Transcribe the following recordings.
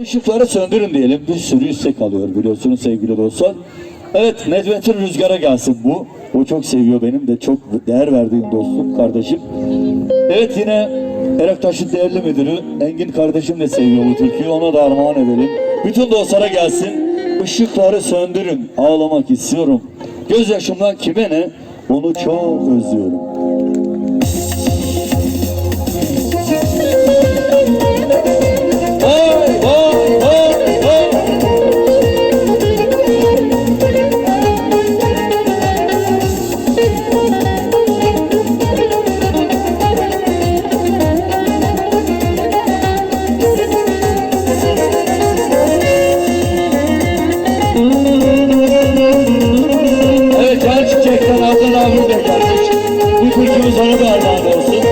Işıkları söndürün diyelim. Bir sürü istek alıyor biliyorsunuz sevgili dostlar. Evet Nedret'in rüzgara gelsin bu. O çok seviyor benim de çok değer verdiğim dostum, kardeşim. Evet yine Erektaş'ın değerli müdürü Engin kardeşim de seviyor bu türküyü. Ona da armağan edelim. Bütün dostlara gelsin. Işıkları söndürün. Ağlamak istiyorum. Gözyaşımdan kime ne? Onu çok özlüyorum. Abi de gelmiş. Bu türkümüz ona da armağan olsun.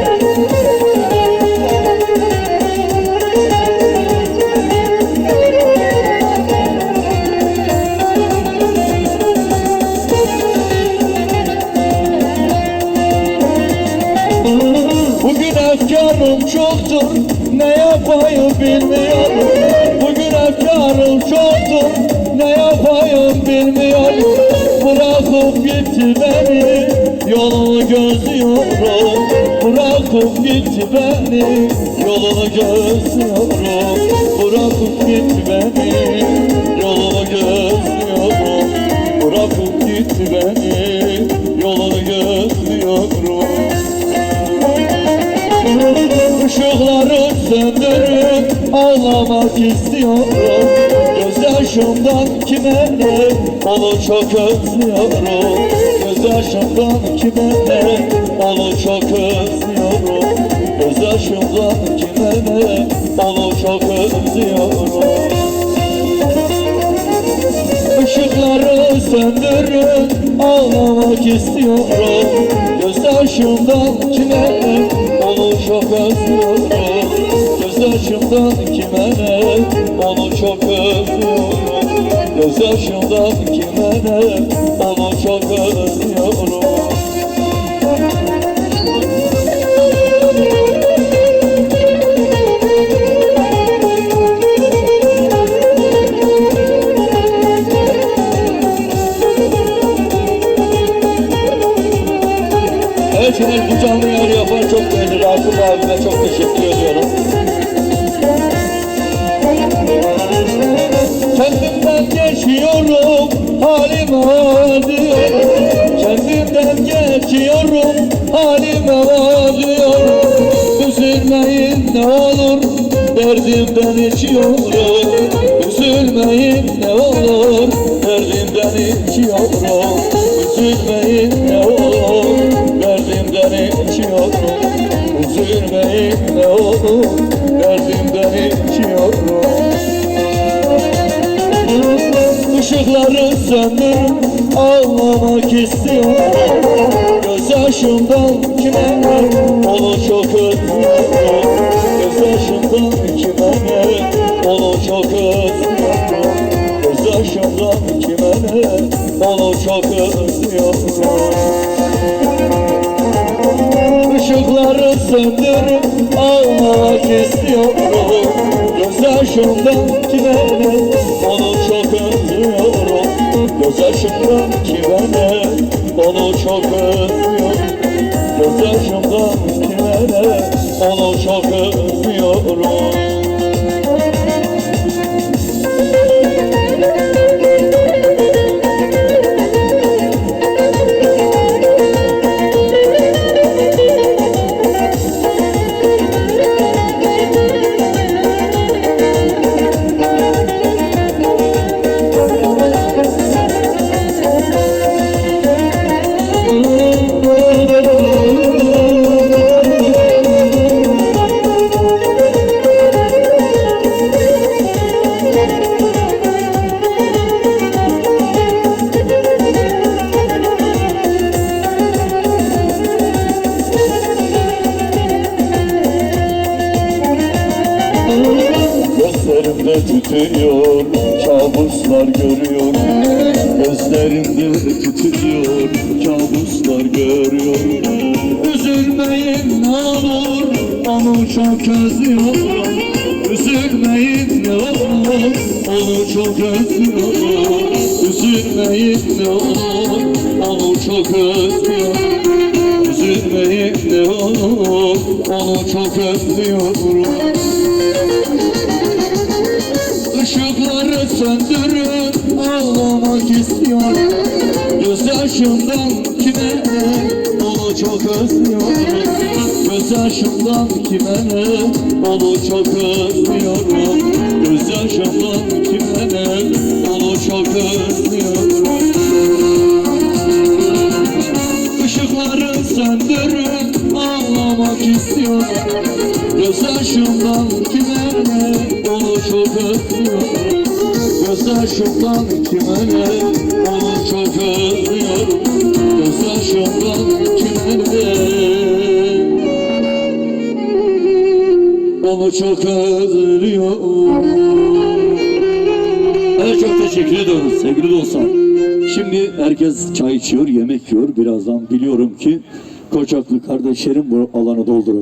Bugün efkarım çoktur Ne yapayım bilmiyorum Bugün efkarım çoktur Ne yapayım bilmiyorum Bırakıp gitti beni Yolunu gözlüyorum. Bırakıp gitti beni Yolunu gözlüyorum. Bırakıp gitti beni Yolunu gözlüyorum. Bırakıp gitti beni Yolunu gözlüyorum. Işıkları söndürüp ağlamak istiyorum Gözyaşımdan kime ne? Onu çok özlüyorum. Gözyaşımdan kime ne? Onu çok özlüyorum. Gözyaşımdan kime ne? Onu çok özlüyorum. Işıkları söndürün Ağlamak istiyorum. Gözyaşımdan kime ne? Onu çok özlüyorum Gözyaşımdan kime ne? Onu çok özlüyorum. Gözyaşımdan kime ne? Onu çok özlüyorum. Evet yine bu canlı acıyorum. Üzülmeyin ne olur, derdimden içiyorum. Üzülmeyin ne olur, derdimden içiyorum. Üzülmeyin ne olur, derdimden içiyorum. Üzülmeyin ne olur, derdimden içiyorum. Işıkları söndür ağlamak istiyorum Gözyaşımdan kime ne onu çok özlüyorum. Gözyaşımdan kime ne onu çok özlüyorum. Gözyaşımdan kime ne onu çok özlüyorum Işıkları söndürüp ağlamak istiyorum Gözyaşımdan kime ne onu çok özlüyorum Gözyaşımdan kime ne onu çok özlüyorum. Gözyaşımdan kime ne onu çok özlüyorum Gözlerimde tütüyor, kabuslar görüyor. Gözlerimde tütüyor, kabuslar görüyor. Üzülmeyin ne olur, onu çok özlüyorum. Üzülmeyin ne olur Onu çok özlüyorum. Üzülmeyin ne olur Onu çok özlüyorum. Üzülmeyin ne olur Onu çok özlüyorum Söndürün Ağlamak istiyorum Gözyaşımdan kime Onu çok özlüyorum. Gözyaşımdan kime Onu çok özlüyorum. Gözyaşımdan kime Onu çok özlüyorum. Işıkları söndürün Ağlamak istiyorum Gözyaşımdan kime ne? Onu çok özlüyorum Gözyaşımdan kime ne Onu çok özlüyorum Gözyaşımdan kime ne Onu çok özlüyorum Evet çok teşekkür ediyoruz sevgili dostlar. Şimdi herkes çay içiyor, yemek yiyor. Birazdan biliyorum ki Koçaklı kardeşlerim bu alanı dolduracak.